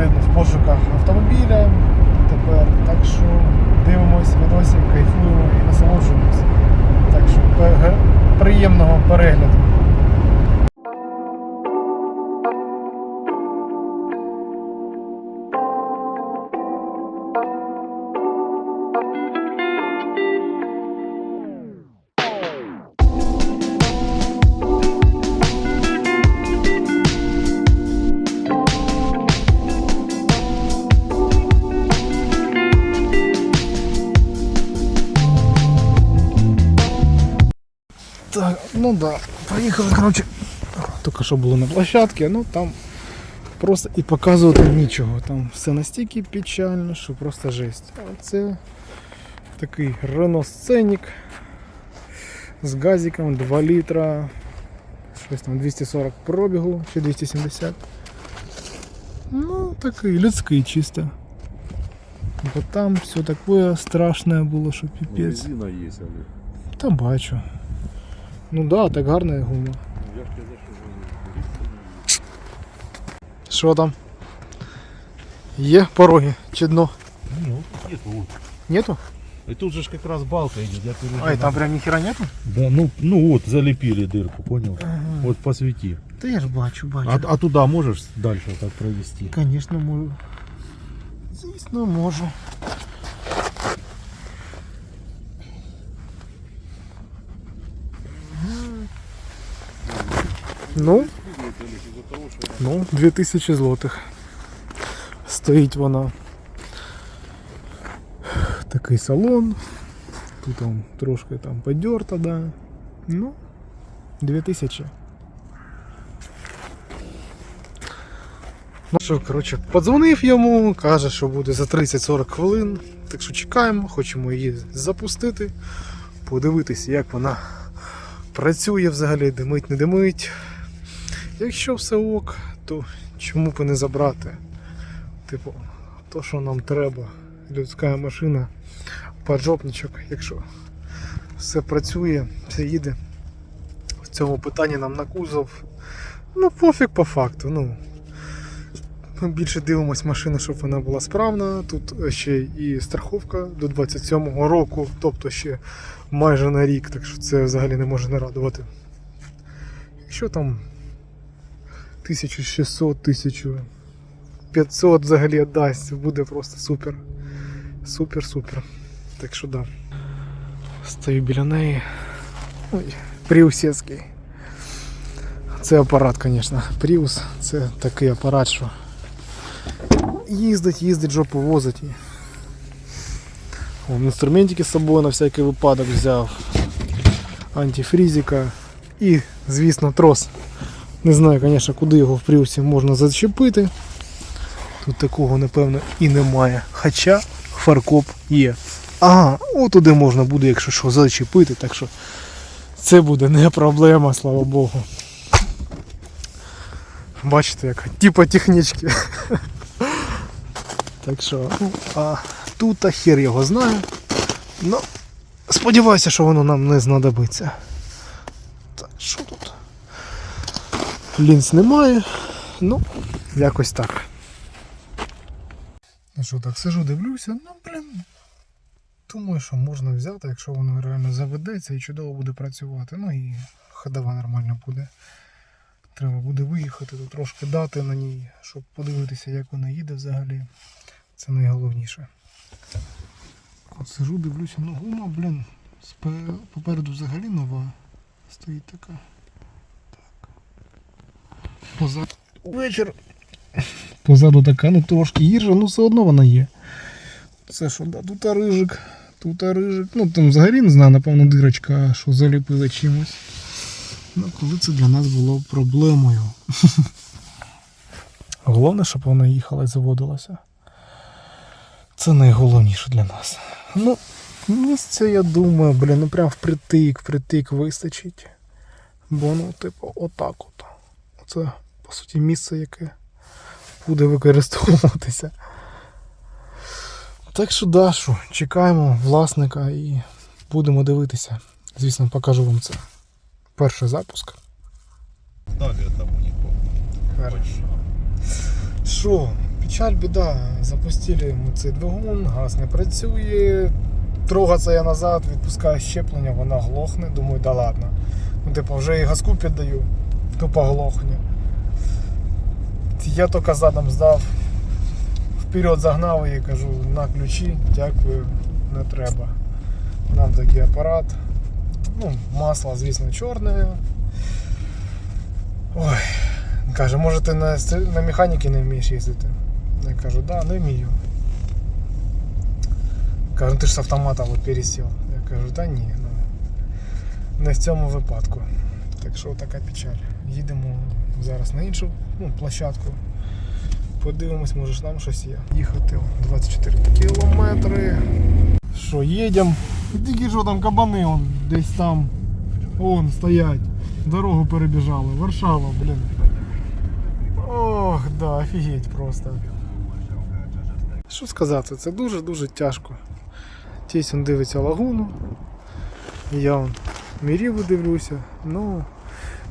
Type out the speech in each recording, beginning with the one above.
блін, в пошуках автомобіля тепер. Так що дивимось відосик, кайфуємо і насолоджуємось. Так що приємного перегляду. ну да, поїхали, коротше. Тільки що було на площадці, ну там просто і показувати нічого. Там все настільки печально, що просто жесть. А це такий Renault Scenic з газиком 2 літра. Щось там 240 пробігу чи 270. Ну, такий людський чисто. Бо там все таке страшне було, що Ну, піпець. резина есть, але. Та бачу. Ну да, так гарна гума. Ну, я ж казав, що резина. Що там? Є пороги чи дно? Ну, нет, вот. Нету? И тут же ж как раз балка идет. Я переживаю. Ай, там прям ніхера нету? Да, ну, ну вот, залепили дырку, понял? Вот посвети. Та я ж бачу, бачу. А, а туда можешь дальше так провести? Конечно, можу. Звісно, можу. Ну, ну, 2000 злотих. Стоїть вона. Такий салон. Тут там трошки там подерта, да. Ну, 2000. Ну що, коротше, подзвонив йому, каже, що буде за 30-40 хвилин. Так що чекаємо, хочемо її запустити, подивитися, як вона працює взагалі, димить, не димить. Якщо все ок, то чому б не забрати? Типу, то, що нам треба, людська машина, поджопничок, якщо все працює, все їде. В цьому питанні нам на кузов. Ну, пофіг по факту. ну. Ми більше дивимось машину, щоб вона була справна. Тут ще і страховка до 27-го року, тобто ще майже на рік, так що це взагалі не може не радувати. Якщо там 1600, 1500 взагалі дасть, буде просто супер. Супер, супер. Так що да. Стою біля неї. Ой, Пріусецький. Це апарат, звісно. Prius це такий апарат, що їздить, їздить, жопу возить. Вон, інструментики з собою на всякий випадок взяв. Антифрізика і, звісно, трос. Не знаю, звісно, куди його в пріусі можна зачепити. Тут такого, напевно, і немає. Хоча фаркоп є. Ага, отуди можна буде, якщо що, зачепити, так що це буде не проблема, слава Богу. Бачите, як типа технічки. Так що, ну, а тут хер його знає. Ну, сподіваюся, що воно нам не знадобиться. Так, що тут? Лінз немає. Ну, якось так. Ну що, так сижу, дивлюся, ну блін. Думаю, що можна взяти, якщо воно реально заведеться і чудово буде працювати. Ну і ходова нормально буде. Треба буде виїхати, тут трошки дати на ній, щоб подивитися, як вона їде взагалі. Це найголовніше. От сижу, дивлюся, ну гума, блін, попереду взагалі нова. Стоїть така. Позаду. Вечір. Позаду така, ну трошки гірша, ну все одно вона є. Це що, да, тут рижик, тут рижик. Ну там взагалі не знаю, напевно, дирочка, що заліпили чимось. Ну, коли це для нас було проблемою. Головне, щоб вона їхала і заводилася. Це найголовніше для нас. Ну, місця, я думаю, блін, ну прям впритик, впритик вистачить. Бо ну, типу, отак от. Оце, по суті, місце, яке буде використовуватися. Так що, да, що, чекаємо власника і будемо дивитися. Звісно, покажу вам це. Перший запуск. Далее там Хорошо. Що, Печаль, біда. Запустили ми цей двигун, газ не працює. Трогаться я назад, відпускаю щеплення, вона глохне. Думаю, да ладно. Ну, типу, вже і газку піддаю, тупо глохне. Я тільки задом здав, вперед загнав її, кажу, на ключі, дякую, не треба. Нам такий апарат. Ну, масло, звісно, чорне. Ой. Каже, може ти на, стрі- на механіки не вмієш їздити? Я кажу, да, не вмію. Каже, «Ну, ти ж з автомата от пересів. Я кажу, та ні, ну не в цьому випадку. Так що така печаль. Їдемо Зараз на іншу ну, площадку. Подивимось, може ж там щось є. Їхати 24 кілометри. Що, їдемо? І тільки що там кабани он, десь там. Вон стоять. Дорогу перебіжали. Варшава, блін. Ох, да, офігеть просто. Що сказати, це дуже-дуже тяжко. Тісь он дивиться лагуну. Я он міріву дивлюся. Ну,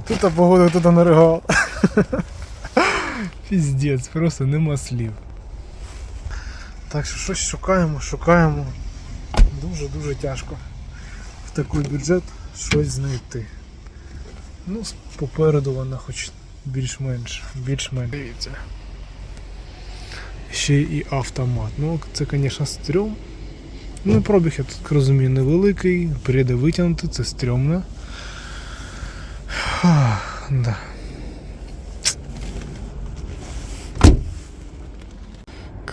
тут погода тут наригал. Піздець, просто нема слів. Так що щось шукаємо, шукаємо. Дуже-дуже тяжко в такий бюджет щось знайти. Ну, попереду вона хоч більш-менш, більш-менш. Дивіться. Ще і автомат. Ну, це, звісно, стрьом. Ну, пробіг, я так розумію, невеликий, переди витягнути, це стрьомно. Да.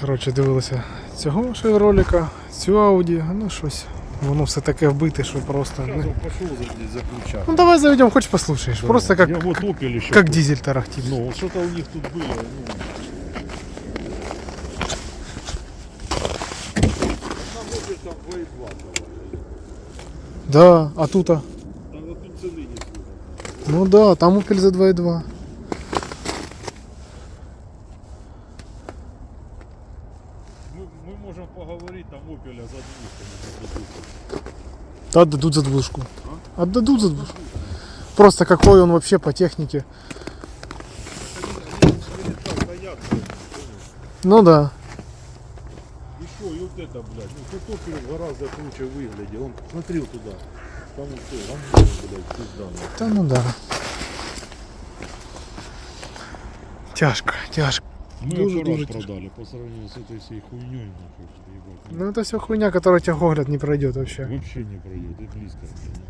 Коротше, дивилися цього шевроліка, цю Ауді, ну щось. Воно все таке вбите, що просто. Не... Пошел за ключа. Ну давай заведем, хочешь послушаешь. Да. Просто как, Я вот Opel еще. как дизель тарахтит. Ну, вот что-то у них тут было. Ну. Там Opel там 2,2. Да, а тут, а? Там вот тут цены не слышно. Ну да, там Opel за 2.2. Да, отдадут за двушку. Отдадут за двушку. Просто какой он вообще по технике. Ну да. Еще и вот это, блядь. Ну, тут гораздо круче выглядел. Он смотрел туда. Там вот все, там, блядь, пизда. Да ну да. Тяжко, тяжко. Мы Дуже, аппарат дуже тяжко. продали по сравнению с этой всей хуйней. Нахуй, ебать. Ну это все хуйня, которая тебя гогляд не пройдет вообще. Вообще не пройдет, и близко. блядь.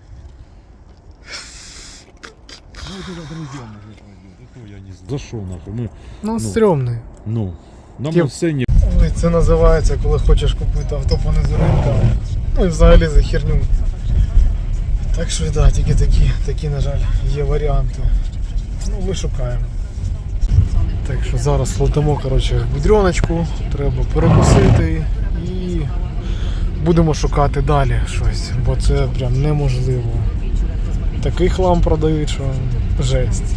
Ну вот это друзья может пройдет, это я не знаю. За что нахуй? Мы, Ну он Ну. стрёмный. ну, нам Тем- на сцене Ой, це називається, коли хочеш купити авто понизу ринка. Ну і взагалі за херню. Так що да, тільки такі, такі, на жаль, є варіанти. Ну, ми шукаємо. Так що зараз летимо, коротше, будрьоночку, треба перекусити і будемо шукати далі щось, бо це прям неможливо. Такий хлам продають, що жесть.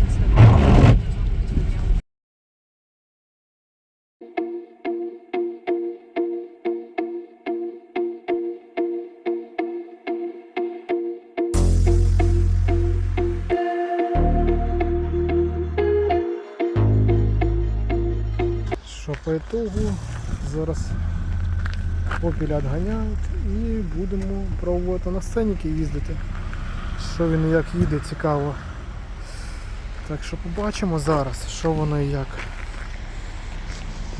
По итогу зараз попіля відганяють і будемо пробувати на сценіки їздити. Що він і як їде, цікаво. Так що побачимо зараз, що воно і як.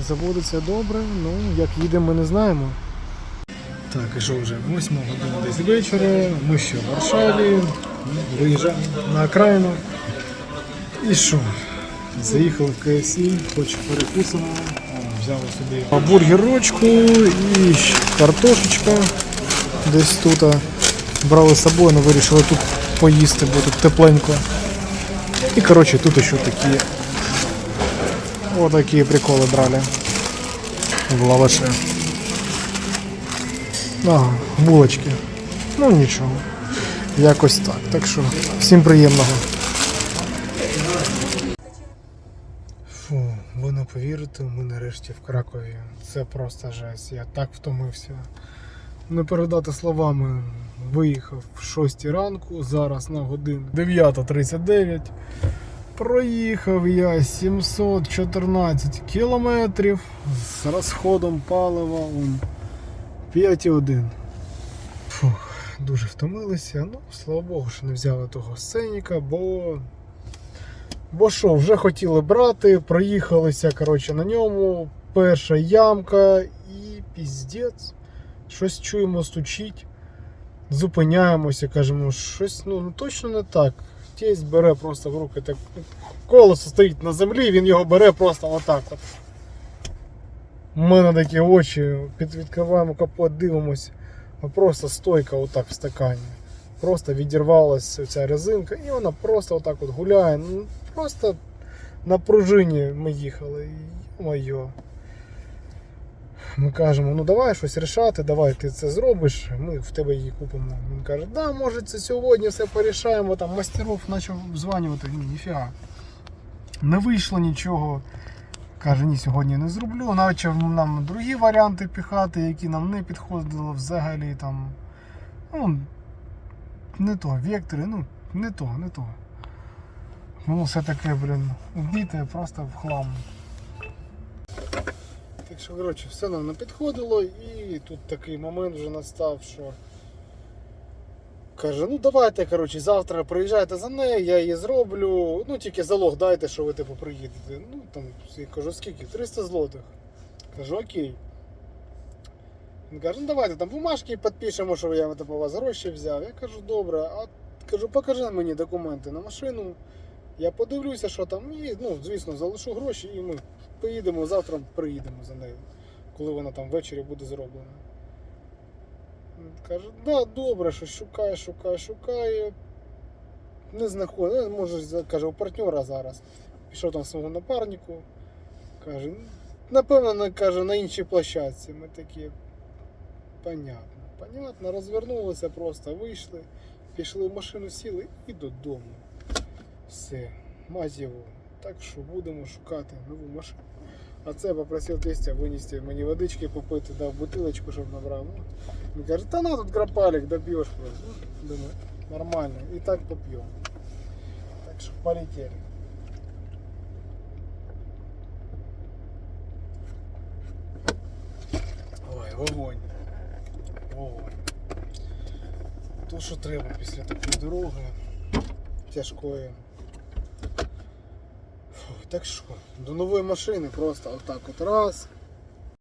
Заводиться добре, ну як їде, ми не знаємо. Так, і що вже 8 година десь вечора, ми ще в Варшаві, виїжджаємо на окраїну. І що? Заїхали в KFC, хоч перекусимо, взяли собі бургерочку і картошечка десь тут. Брали з собою, але вирішили тут поїсти, бо тут тепленько. І коротше тут ще такі вот такие приколи брали в лаваше. Ага, булочки. Ну нічого. Якось так. Так що всім приємного. Не повірите, ми нарешті в Кракові. Це просто жесть. Я так втомився. Не передати словами. Виїхав в 6 ранку, зараз на годину 9.39. Проїхав я 714 кілометрів з розходом палива он, 5,1. Фух, дуже втомилися. Ну, слава Богу, що не взяли того сценіка, бо. Бо що, вже хотіли брати, проїхалися коротше, на ньому. Перша ямка і піздець. Щось чуємо, стучить. Зупиняємося, кажемо, щось ну, ну, точно не так. Тесть бере просто в руки так. Колесо стоїть на землі, він його бере просто отак. От. У мене такі очі, під, відкриваємо капот, дивимося, а просто стойка отак в стакані. Просто відірвалася ця резинка і вона просто отак от гуляє. Ну, просто на пружині ми їхали. І, Йо-моє. Ми кажемо, ну давай щось рішати, давай ти це зробиш, ми в тебе її купимо. Він каже, да, може це сьогодні все порішаємо, там мастеров почав дзвонювати, ні, ніфіга. Не вийшло нічого. Каже, ні, сьогодні не зроблю. Почав нам другі варіанти піхати, які нам не підходили взагалі там. Ну, не то, вектори, ну, не то, не то. Ну, все таке, блін, убите просто в хлам. Так що, коротше, все нам не підходило, і тут такий момент вже настав, що каже, ну давайте, коротше, завтра приїжджайте за нею, я її зроблю. Ну тільки залог дайте, що ви типу приїдете. Ну там я кажу, скільки? 300 злотих. Кажу, окей. Він каже, ну давайте там бумажки підпишемо, що я типу, у вас гроші взяв. Я кажу, добре, а кажу, покажи мені документи на машину. Я подивлюся, що там, і ну, звісно, залишу гроші і ми поїдемо завтра, приїдемо за нею, коли вона там ввечері буде зроблена. Каже, да, добре, що шукає, шукає, шукає. Не знаходить. Ну, Може, каже, у партнера зараз. Пішов там свого напарнику. Каже, «Ну, напевно, на- каже, на іншій площадці. Ми такі. Понятно. Понятно, розвернулися просто, вийшли, пішли в машину, сіли і додому. Все, мазіво. Так що будемо шукати нову машину. А це попросив тестя винести мені водички попити, дав бутилочку, щоб набрав. Ну, Він каже, та на тут крапалик доб'єш. Ну, Думаю, нормально. І так поп'ємо. Так що полетели. Ой, вогонь. Вогонь. То, що треба після такої дороги тяжкої. Так що, до нової машини просто отак от раз.